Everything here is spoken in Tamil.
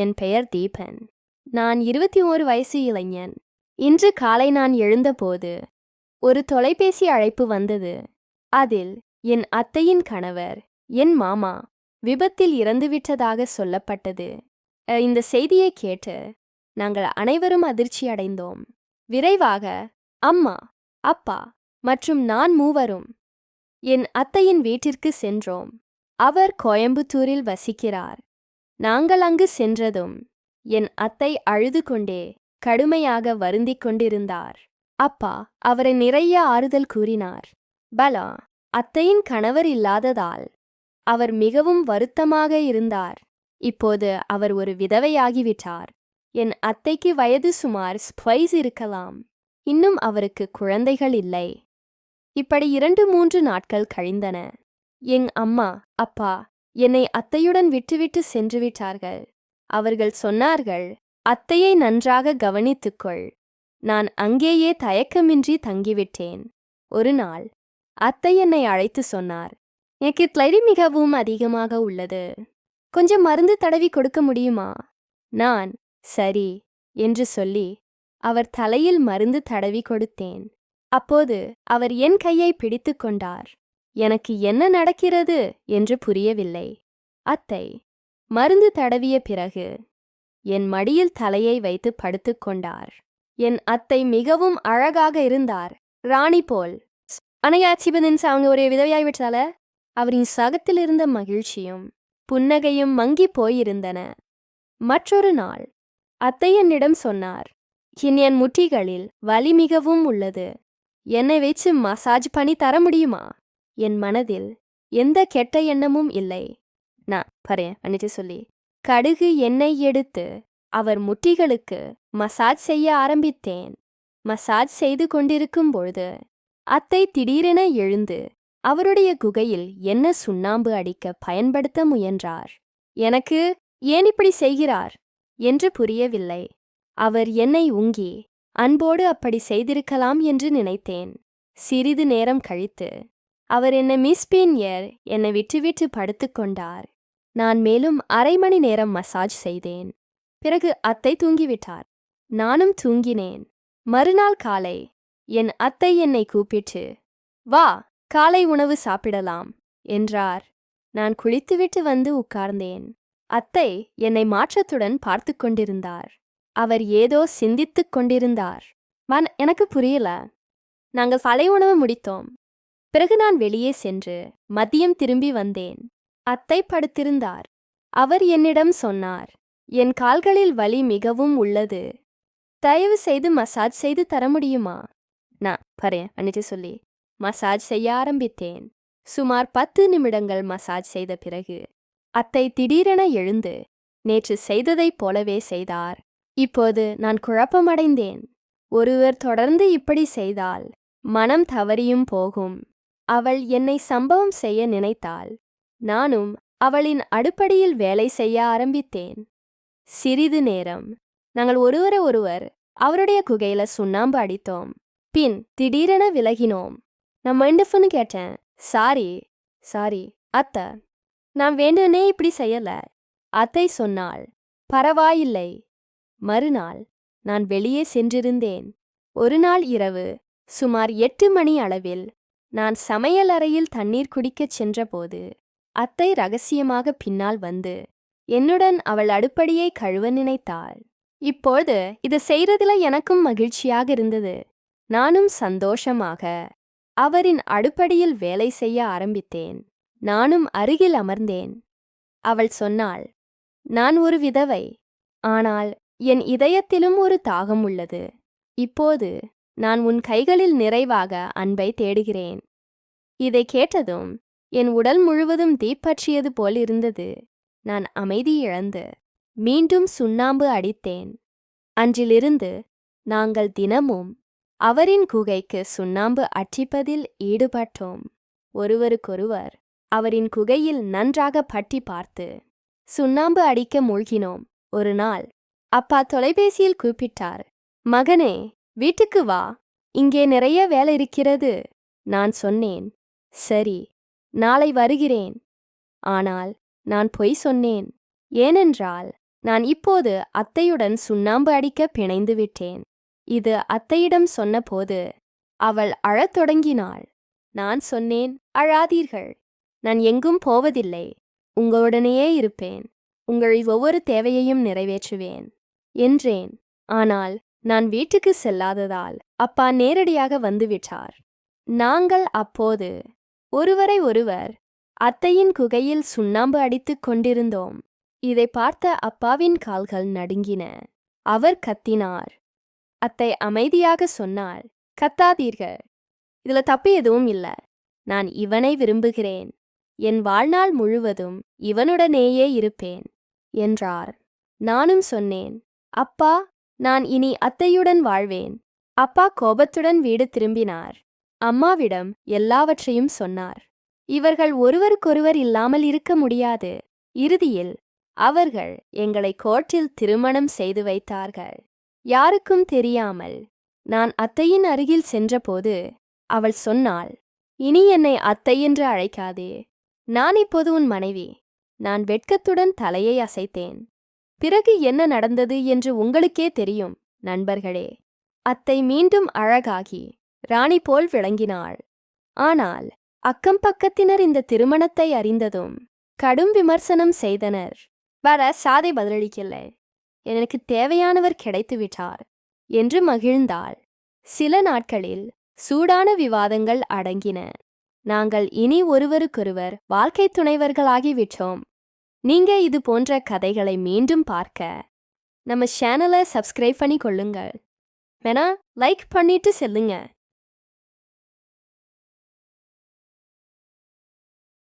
என் பெயர் தீபன். நான் இருபத்தி ஓரு வயசு இளைஞன். இன்று காலை நான் எழுந்தபோது ஒரு தொலைபேசி அழைப்பு வந்தது. அதில் என் அத்தையின் கணவர் என் மாமா விபத்தில் இறந்துவிட்டதாக சொல்லப்பட்டது. இந்த செய்தியை கேட்டு நாங்கள் அனைவரும் அதிர்ச்சி அடைந்தோம். விரைவாக அம்மா அப்பா மற்றும் நான் மூவரும் என் அத்தையின் வீட்டிற்கு சென்றோம். அவர் கோயம்புத்தூரில் வசிக்கிறார். நாங்கள் அங்கு சென்றதும் என் அத்தை அழுது கொண்டே கடுமையாக வருந்திக் கொண்டிருந்தார். அப்பா அவரை நிறைய ஆறுதல் கூறினார். பலா அத்தையின் கணவர் இல்லாததால் அவர் மிகவும் வருத்தமாக இருந்தார். இப்போது அவர் ஒரு விதவையாகிவிட்டார். என் அத்தைக்கு வயது சுமார் ஸ்பைஸ் இருக்கலாம். இன்னும் அவருக்கு குழந்தைகள் இல்லை. இப்படி இரண்டு மூன்று நாட்கள் கழிந்தன. எங் அம்மா அப்பா என்னை அத்தையுடன் விட்டுவிட்டு சென்று விட்டார்கள். அவர்கள் சொன்னார்கள் அத்தையை நன்றாக கவனித்துக்கொள். நான் அங்கேயே தயக்கமின்றி தங்கிவிட்டேன். ஒரு நாள் அத்தை என்னை அழைத்து சொன்னார் எனக்கு த்ளைரி மிகவும் அதிகமாக உள்ளது. கொஞ்சம் மருந்து தடவி கொடுக்க முடியுமா? நான் சரி என்று சொல்லி அவர் தலையில் மருந்து தடவி கொடுத்தேன். அப்போது அவர் என் கையை பிடித்துக் கொண்டார். எனக்கு என்ன நடக்கிறது? என்று புரியவில்லை. அத்தை மருந்து தடவிய பிறகு என் மடியில் தலையை வைத்து படுத்துக் கொண்டார். என் அத்தை மிகவும் அழகாக இருந்தார். ராணி போல். அனையாச்சிபதின் அவங்க ஒரு விதவையாய் விட்டால அவரின் சகத்தில் இருந்த மகிழ்ச்சியும் புன்னகையும் மங்கி போயிருந்தன. மற்றொரு நாள் அத்தை என்னிடம் சொன்னார் "இன் என் முட்டிகளில் வலி மிகவும் உள்ளது. என்னை வச்சு மசாஜ் பண்ணி தர முடியுமா? என் மனதில் எந்த கெட்ட எண்ணமும் இல்லை. நான் பரேன் அன்னிட்டு சொல்லி. கடுகு எண்ணெய் எடுத்து அவர் முட்டிகளுக்கு மசாஜ் செய்ய ஆரம்பித்தேன். மசாஜ் செய்து கொண்டிருக்கும் பொழுது அத்தை திடீரென எழுந்து அவருடைய குகையில் என்ன சுண்ணாம்பு அடிக்க பயன்படுத்த முயன்றார். எனக்கு ஏன் இப்படி செய்கிறார்? என்று புரியவில்லை. அவர் என்னை உங்கி அன்போடு அப்படி செய்திருக்கலாம் என்று நினைத்தேன். சிறிது நேரம் கழித்து அவர் என்னை மிஸ் பீன்யர் என்னை விட்டுவிட்டு படுத்துக்கொண்டார் நான் மேலும் அரை மணி நேரம் மசாஜ் செய்தேன். பிறகு அத்தை தூங்கிவிட்டார். நானும் தூங்கினேன். மறுநாள் காலை என் அத்தை என்னை கூப்பிட்டு வா காலை உணவு சாப்பிடலாம் என்றார். நான் குளித்துவிட்டு வந்து உட்கார்ந்தேன். அத்தை என்னை மாற்றத்துடன் பார்த்து கொண்டிருந்தார். அவர் ஏதோ சிந்தித்துக் கொண்டிருந்தார். மன் எனக்கு புரியல. நாங்கள் பழைய உணவு முடித்தோம். பிறகு நான் வெளியே சென்று மதியம் திரும்பி வந்தேன். அத்தை படுத்திருந்தார். அவர் என்னிடம் சொன்னார் என் கால்களில் வலி மிகவும் உள்ளது. தயவு செய்து மசாஜ் செய்து தர முடியுமா? நான் பரேன் அன்னிட்டு சொல்லி. மசாஜ் செய்ய ஆரம்பித்தேன். சுமார் பத்து நிமிடங்கள் மசாஜ் செய்த பிறகு அத்தை திடீரென எழுந்து நேற்று செய்ததைப் போலவே செய்தார். இப்போது நான் குழப்பமடைந்தேன். ஒருவர் தொடர்ந்து இப்படி செய்தால் மனம் தவறியும் போகும். அவள் என்னை சம்பவம் செய்ய நினைத்தாள். நானும் அவளின் அடுப்படியில் வேலை செய்ய ஆரம்பித்தேன். சிறிது நேரம். நாங்கள் ஒருவரை ஒருவர் அவருடைய குகையில சுண்ணாம்பு அடித்தோம். பின் திடீரென விலகினோம். நான் மண்டஃப்னு கேட்டேன். சாரி. சாரி. அத்தை. நான் வேண்டுனே இப்படி செய்யல. அத்தை சொன்னாள். பரவாயில்லை. மறுநாள் நான் வெளியே சென்றிருந்தேன். ஒரு நாள் இரவு சுமார் எட்டு மணி அளவில் நான் சமையல் அறையில் தண்ணீர் குடிக்கச் சென்றபோது அத்தை ரகசியமாக பின்னால் வந்து என்னுடன் அவள் அடுப்படியை கழுவ நினைத்தாள். இப்போது இது செய்யறதுல எனக்கும் மகிழ்ச்சியாக இருந்தது. நானும் சந்தோஷமாக அவரின் அடுப்படியில் வேலை செய்ய ஆரம்பித்தேன். நானும் அருகில் அமர்ந்தேன். அவள் சொன்னாள் நான் ஒரு விதவை. ஆனால் என் இதயத்திலும் ஒரு தாகம் உள்ளது. இப்போது நான் உன் கைகளில் நிறைவாக அன்பை தேடுகிறேன். இதை கேட்டதும் என் உடல் முழுவதும் தீப்பற்றியது போல் இருந்தது. நான் அமைதி இழந்து மீண்டும் சுண்ணாம்பு அடித்தேன். அன்றிலிருந்து நாங்கள் தினமும் அவரின் குகைக்கு சுண்ணாம்பு அற்றிப்பதில் ஈடுபட்டோம். ஒருவருக்கொருவர் அவரின் குகையில் நன்றாக பட்டி பார்த்து சுண்ணாம்பு அடிக்க மூழ்கினோம். ஒரு நாள் அப்பா தொலைபேசியில் கூப்பிட்டார் மகனே வீட்டுக்கு வா. இங்கே நிறைய வேலை இருக்கிறது. நான் சொன்னேன். சரி நாளை வருகிறேன். ஆனால் நான் பொய் சொன்னேன். ஏனென்றால் நான் இப்போது அத்தையுடன் சுண்ணாம்பு அடிக்க பிணைந்து விட்டேன். இது அத்தையிடம் சொன்னபோது அவள் அழத் தொடங்கினாள். நான் சொன்னேன் அழாதீர்கள். நான் எங்கும் போவதில்லை. உங்களுடனேயே இருப்பேன். உங்கள் ஒவ்வொரு தேவையையும் நிறைவேற்றுவேன். என்றேன். ஆனால் நான் வீட்டுக்கு செல்லாததால் அப்பா நேரடியாக வந்துவிட்டார் நாங்கள் அப்போது ஒருவரை ஒருவர் அத்தையின் குகையில் சுண்ணாம்பு அடித்துக் கொண்டிருந்தோம். இதை பார்த்த அப்பாவின் கால்கள் நடுங்கின. அவர் கத்தினார். அத்தை அமைதியாக சொன்னார் கத்தாதீர்கள். இதுல தப்பு எதுவும் இல்ல. நான் இவனை விரும்புகிறேன். என் வாழ்நாள் முழுவதும் இவனுடனேயே இருப்பேன் என்றார். நானும் சொன்னேன் அப்பா நான் இனி அத்தையுடன் வாழ்வேன். அப்பா கோபத்துடன் வீடு திரும்பினார். அம்மாவிடம் எல்லாவற்றையும் சொன்னார். இவர்கள் ஒருவருக்கொருவர் இல்லாமல் இருக்க முடியாது. இறுதியில் அவர்கள் எங்களை கோர்ட்டில் திருமணம் செய்து வைத்தார்கள். யாருக்கும் தெரியாமல் நான் அத்தையின் அருகில் சென்றபோது அவள் சொன்னாள் இனி என்னை அத்தை என்று அழைக்காதே. நான் இப்போது உன் மனைவி. நான் வெட்கத்துடன் தலையை அசைத்தேன். பிறகு என்ன நடந்தது என்று உங்களுக்கே தெரியும் நண்பர்களே. அத்தை மீண்டும் அழகாகி ராணி போல் விளங்கினாள். ஆனால் அக்கம் பக்கத்தினர் இந்த திருமணத்தை அறிந்ததும் கடும் விமர்சனம் செய்தனர். வர சாதை பதிலளிக்கலை. எனக்கு தேவையானவர் கிடைத்து விட்டார் என்று மகிழ்ந்தாள். சில நாட்களில் சூடான விவாதங்கள் அடங்கின. நாங்கள் இனி ஒருவருக்கொருவர் வாழ்க்கை துணைவர்களாகிவிட்டோம் நீங்க இது போன்ற கதைகளை மீண்டும் பார்க்க நம்ம சேனலை சப்ஸ்கிரைப் பண்ணி கொள்ளுங்கள் வேணா லைக் பண்ணிட்டு செல்லுங்கள்